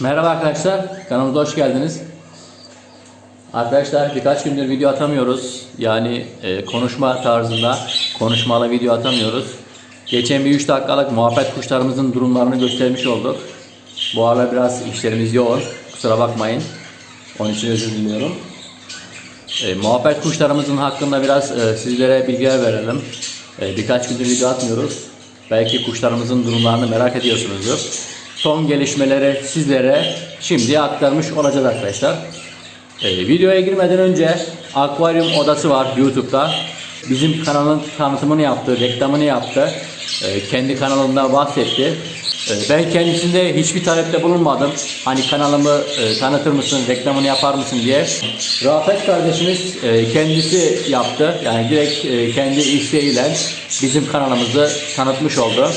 Merhaba arkadaşlar, kanalımıza hoş geldiniz. Arkadaşlar birkaç gündür video atamıyoruz. Yani e, konuşma tarzında konuşmalı video atamıyoruz. Geçen bir 3 dakikalık muhabbet kuşlarımızın durumlarını göstermiş olduk. Bu aralar biraz işlerimiz yoğun. Kusura bakmayın. Onun için özür diliyorum. E, muhabbet kuşlarımızın hakkında biraz e, sizlere bilgiler verelim. E, birkaç gündür video atmıyoruz. Belki kuşlarımızın durumlarını merak ediyorsunuzdur. Son gelişmeleri sizlere şimdi aktarmış olacağız arkadaşlar. E, videoya girmeden önce akvaryum odası var YouTube'da. Bizim kanalın tanıtımını yaptı, reklamını yaptı. E, kendi kanalında bahsetti. E, ben kendisinde hiçbir talepte bulunmadım. Hani kanalımı e, tanıtır mısın, reklamını yapar mısın diye. Rafet kardeşimiz e, kendisi yaptı. Yani direkt e, kendi isteğiyle bizim kanalımızı tanıtmış oldu.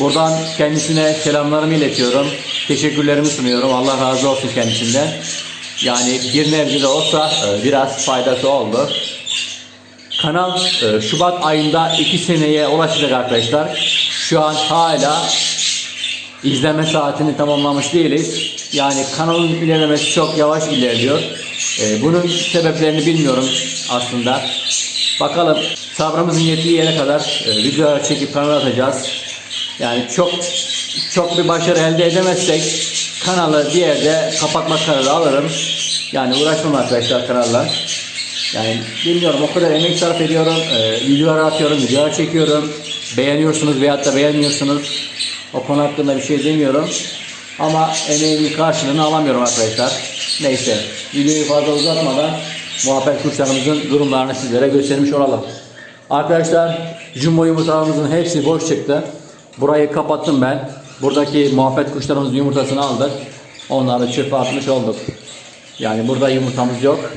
Buradan kendisine selamlarımı iletiyorum. Teşekkürlerimi sunuyorum. Allah razı olsun kendisinden. Yani bir nebze de olsa e, biraz faydası oldu. Kanal e, Şubat ayında 2 seneye ulaşacak arkadaşlar. Şu an hala izleme saatini tamamlamış değiliz. Yani kanalın ilerlemesi çok yavaş ilerliyor. E, bunun sebeplerini bilmiyorum aslında. Bakalım sabrımızın yettiği yere kadar e, video çekip kanala atacağız. Yani çok çok bir başarı elde edemezsek kanalı bir yerde kapatma kararı alırım. Yani uğraşmam arkadaşlar kanalla. Yani bilmiyorum o kadar emek sarf ediyorum. E, videolar atıyorum, videolar çekiyorum. Beğeniyorsunuz veyahut da beğenmiyorsunuz. O konu hakkında bir şey demiyorum. Ama emeğimin karşılığını alamıyorum arkadaşlar. Neyse videoyu fazla uzatmadan muhabbet kuşlarımızın durumlarını sizlere göstermiş olalım. Arkadaşlar jumbo yumurtalarımızın hepsi boş çıktı. Burayı kapattım ben. Buradaki muhabbet kuşlarımızın yumurtasını aldık. Onları çöpe atmış olduk. Yani burada yumurtamız yok.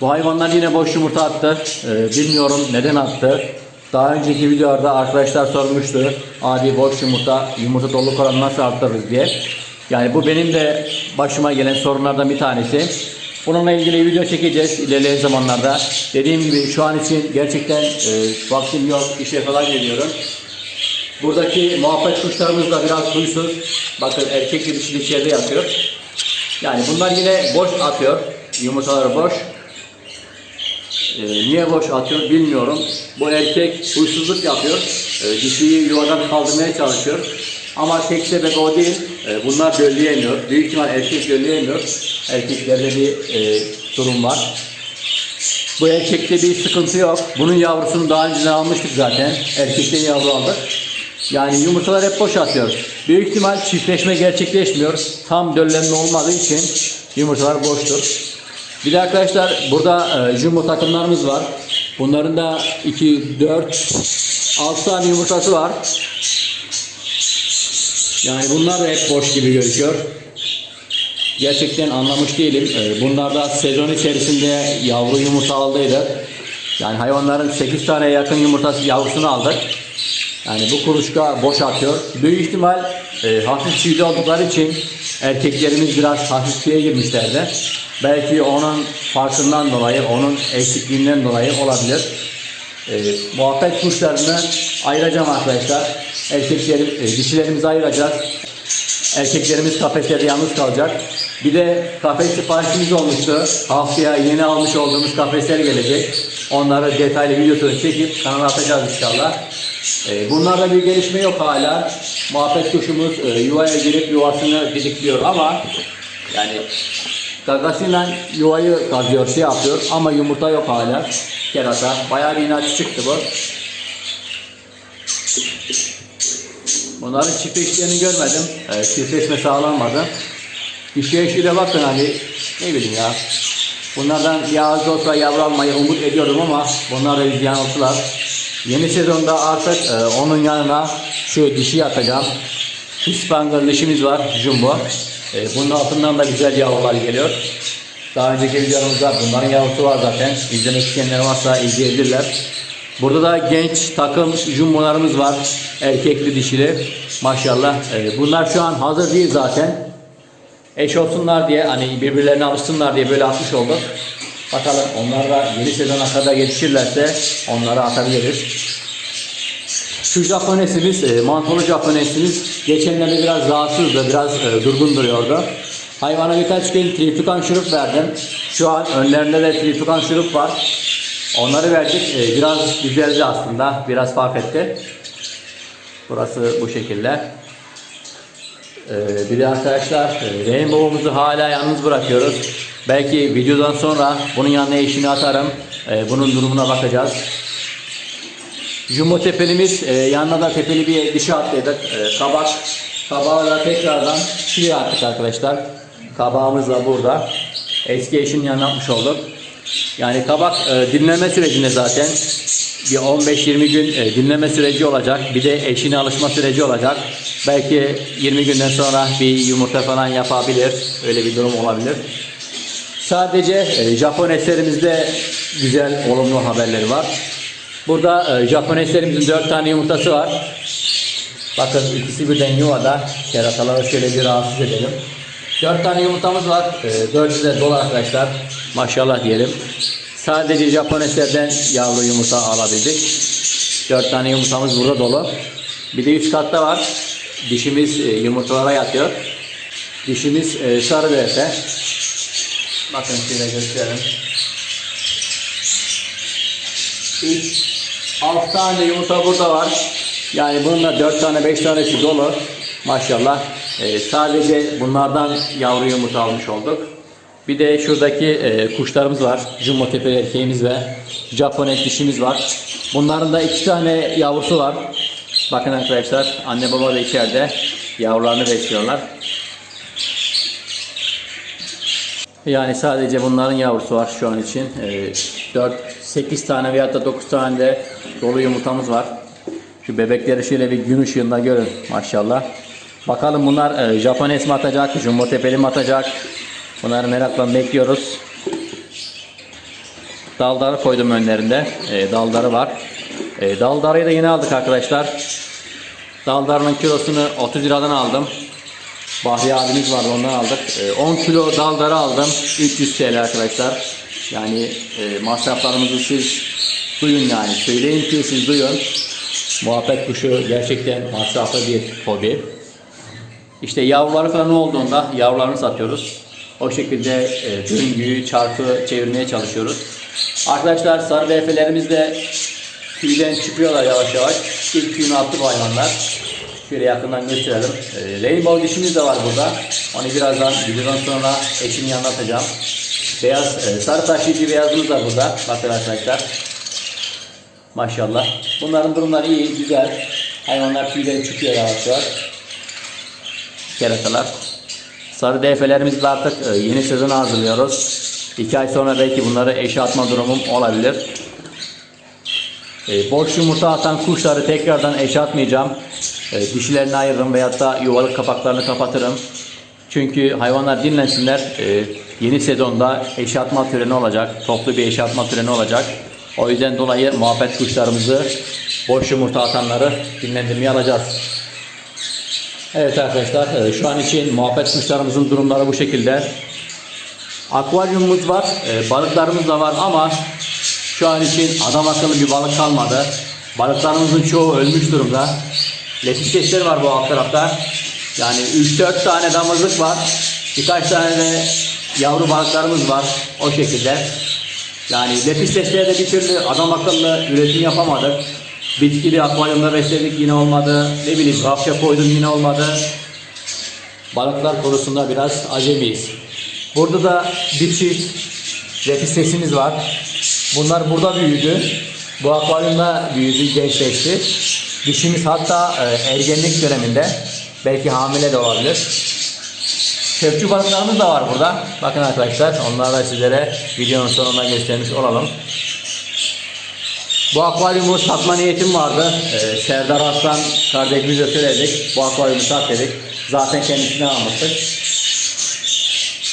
Bu hayvanlar yine boş yumurta attı. Ee, bilmiyorum neden attı. Daha önceki videolarda arkadaşlar sormuştu. Abi boş yumurta, yumurta dolu oranı nasıl arttırırız diye. Yani bu benim de başıma gelen sorunlardan bir tanesi. Bununla ilgili video çekeceğiz ilerleyen zamanlarda. Dediğim gibi şu an için gerçekten e, vaktim yok. işe falan geliyorum. Buradaki muhabbet kuşlarımız da biraz huysuz. Bakın erkek dişi içeride yatıyor. Yani bunlar yine boş atıyor. Yumurtaları boş. Ee, niye boş atıyor bilmiyorum. Bu erkek huysuzluk yapıyor. Ee, dişiyi yuvadan kaldırmaya çalışıyor. Ama tek sebep o değil. Ee, bunlar dölleyemiyor. Büyük ihtimal erkek dölleyemiyor. Erkeklerde bir e, durum var. Bu erkekte bir sıkıntı yok. Bunun yavrusunu daha önceden almıştık zaten. Erkekten yavru aldık. Yani yumurtalar hep boş atıyor. Büyük ihtimal çiftleşme gerçekleşmiyor. Tam döllenme olmadığı için yumurtalar boştur. Bir de arkadaşlar burada e, jumbo takımlarımız var. Bunların da 2, 4, 6 tane yumurtası var. Yani bunlar da hep boş gibi gözüküyor. Gerçekten anlamış değilim. E, bunlar da sezon içerisinde yavru yumurta aldıydı. Yani hayvanların 8 tane yakın yumurtası yavrusunu aldık. Yani bu kuluçka boş atıyor. Büyük ihtimal e, hafif tüylü oldukları için erkeklerimiz biraz hafif tüye girmişlerdi. Belki onun farkından dolayı, onun eksikliğinden dolayı olabilir. E, muhabbet kuşlarını ayıracağım arkadaşlar. Erkeklerim, e, dişilerimizi ayıracağız. Erkeklerimiz kafeslerde yalnız kalacak. Bir de kafes siparişimiz olmuştu. Haftaya yeni almış olduğumuz kafesler gelecek. Onları detaylı videosunu çekip kanala atacağız inşallah. Ee, bunlarda bir gelişme yok hala. Muhabbet kuşumuz e, yuvaya girip yuvasını didikliyor ama yani gagasıyla yuvayı kazıyor, şey yapıyor ama yumurta yok hala. Kerata. Bayağı bir inatçı çıktı bu. Bunların çiftleştiğini görmedim. Ee, çiftleşme sağlanmadı. Dişi eşiyle bakın hani ne bileyim ya. Bunlardan yağız olsa yavru almayı umut ediyorum ama bunlar da yanıltılar. Yeni sezonda artık e, onun yanına şu dişi atacağım. Hispangal dişimiz var jumbo. E, bunun altından da güzel yavrular geliyor. Daha önceki videomuzda bunların yavrusu var zaten. İzlemek isteyenler varsa izleyebilirler. Burada da genç takım jumbolarımız var. Erkekli dişili. Maşallah. E, bunlar şu an hazır değil zaten. Eş olsunlar diye hani birbirlerine alışsınlar diye böyle atmış olduk. Bakalım onlar da yeni sezona kadar yetişirlerse onları atabiliriz. Şu Japonesimiz, e, mantolu Japonesimiz geçenlerde biraz rahatsızdı, biraz e, durgun duruyordu. Hayvana birkaç gün triptikan şurup verdim. Şu an önlerinde de triptikan şurup var. Onları verdik. E, biraz düzeldi aslında, biraz fark etti. Burası bu şekilde. Ee, bir de arkadaşlar e, Rainbow'umuzu hala yalnız bırakıyoruz. Belki videodan sonra bunun yanına eşini atarım. Ee, bunun durumuna bakacağız. Jumbo tepelimiz e, yanına da tepeli bir dişi atladık. E, kabak. Kabağı da tekrardan şuraya attık arkadaşlar. Kabağımız da burada. Eski eşinin yanına atmış olduk. Yani kabak e, dinleme sürecinde zaten bir 15-20 gün e, dinleme süreci olacak. Bir de eşine alışma süreci olacak. Belki 20 günden sonra bir yumurta falan yapabilir. Öyle bir durum olabilir. Sadece e, Japon eserimizde güzel, olumlu haberleri var. Burada e, Japon eserimizin 4 tane yumurtası var. Bakın ikisi birden yuvada. Kerataları şöyle bir rahatsız edelim. 4 tane yumurtamız var. E, dördü de dolu arkadaşlar. Maşallah diyelim. Sadece Japon eserden yavru yumurta alabildik. 4 tane yumurtamız burada dolu. Bir de üst katta var. Dişimiz e, yumurtalara yatıyor. Dişimiz e, sarı beyefendi. Bakın şöyle gösterelim. 3 6 tane yumurta burada var. Yani bunun da 4 tane 5 tanesi dolu. Maşallah. Ee, sadece bunlardan yavru yumurta almış olduk. Bir de şuradaki e, kuşlarımız var. Jumbo tepe erkeğimiz ve Japonet dişimiz var. Bunların da iki tane yavrusu var. Bakın arkadaşlar anne baba da içeride yavrularını besliyorlar. Yani sadece bunların yavrusu var şu an için. Ee, 4, 8 tane veyahut da 9 tane de dolu yumurtamız var. Şu bebekleri şöyle bir gün ışığında görün maşallah. Bakalım bunlar e, Japones mi atacak, Jumbo Tepeli mi atacak? Bunları merakla bekliyoruz. Daldarı koydum önlerinde. E, daldarı var. E, daldarıyı da yeni aldık arkadaşlar. Daldarının kilosunu 30 liradan aldım. Bahri abimiz vardı ondan aldık. Ee, 10 kilo daldarı aldım. 300 TL arkadaşlar. Yani e, masraflarımızı siz duyun yani. Söyleyin ki siz duyun. Muhabbet kuşu gerçekten masraflı bir hobi. İşte yavruları falan olduğunda yavrularını satıyoruz. O şekilde e, döngüyü, çarkı çevirmeye çalışıyoruz. Arkadaşlar sarı BF'lerimiz de tüyden çıkıyorlar yavaş yavaş. İlk tüyünü attı bu hayvanlar. Şöyle yakından gösterelim. Ee, Rainbow dişimiz de var burada. Onu birazdan videodan sonra eşimin yanına atacağım. Beyaz, e, sarı taşıyıcı beyazımız da burada. Bakın arkadaşlar. Maşallah. Bunların durumları iyi, güzel. Hayvanlar tüyleri çıkıyor yavaş yavaş. Keratalar. Sarı DF'lerimizi de artık e, yeni sezona hazırlıyoruz. İki ay sonra belki bunları eşe atma durumum olabilir. E, boş yumurta atan kuşları tekrardan eşe atmayacağım. E, dişilerini ayırırım veyahut da yuvalık kapaklarını kapatırım. Çünkü hayvanlar dinlensinler. E, yeni sezonda eşe atma töreni olacak. Toplu bir eşe atma töreni olacak. O yüzden dolayı muhabbet kuşlarımızı boş yumurta atanları dinlendirmeye alacağız. Evet arkadaşlar e, şu an için muhabbet kuşlarımızın durumları bu şekilde. Akvaryumumuz var, e, balıklarımız da var ama şu an için adam akıllı bir balık kalmadı. Balıklarımızın çoğu ölmüş durumda. Lepiskeşler var bu alt tarafta. Yani 3-4 tane damızlık var. Birkaç tane de yavru balıklarımız var. O şekilde. Yani lepiskeşlerde bir türlü adam akıllı üretim yapamadık. Bitkili akvaryumda besledik yine olmadı. Ne bileyim rafça koydum yine olmadı. Balıklar konusunda biraz acemiyiz. Burada da bir çift lepistesimiz var. Bunlar burada büyüdü. Bu akvaryumda büyüdü, gençleşti. Dişimiz hatta e, ergenlik döneminde. Belki hamile de olabilir. Köpçü balıklarımız da var burada. Bakın arkadaşlar onları da sizlere videonun sonunda göstermiş olalım. Bu akvaryumu satma niyetim vardı. Ee, Serdar Aslan kardeşimize söyledik. Bu akvaryumu sat dedik. Zaten kendisinden almıştık.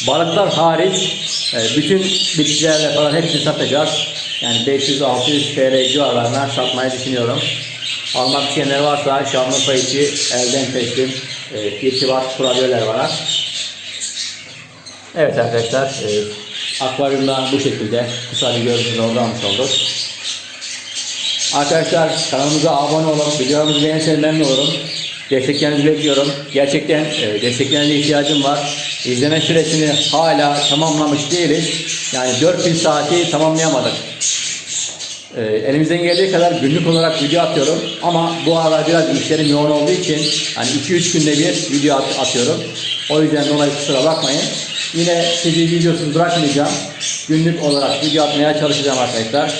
Balıklar hariç e, bütün bitkilerle falan hepsini satacağız. Yani 500-600 TL civarlarına satmayı düşünüyorum. Almak isteyenler varsa Şanlıurfa içi elden teslim e, irtibat kurabilirler bana. Evet arkadaşlar e, akvaryumda bu şekilde kısa bir görüntü almış olduk. Arkadaşlar kanalımıza abone olup videolarımızı beğenirseniz memnun olurum. Desteklerinizi bekliyorum. Gerçekten e, desteklerinize ihtiyacım var. İzleme süresini hala tamamlamış değiliz. Yani 4000 saati tamamlayamadık. E, elimizden geldiği kadar günlük olarak video atıyorum. Ama bu aralar biraz işlerim yoğun olduğu için hani 2-3 günde bir video at- atıyorum. O yüzden dolayı kusura bakmayın. Yine sizi videosuz bırakmayacağım. Günlük olarak video atmaya çalışacağım arkadaşlar.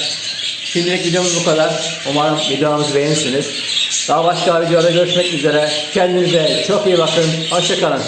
Şimdilik videomuz bu kadar. Umarım videomuzu beğenirsiniz. Daha başka videoda görüşmek üzere. Kendinize çok iyi bakın. Hoşçakalın.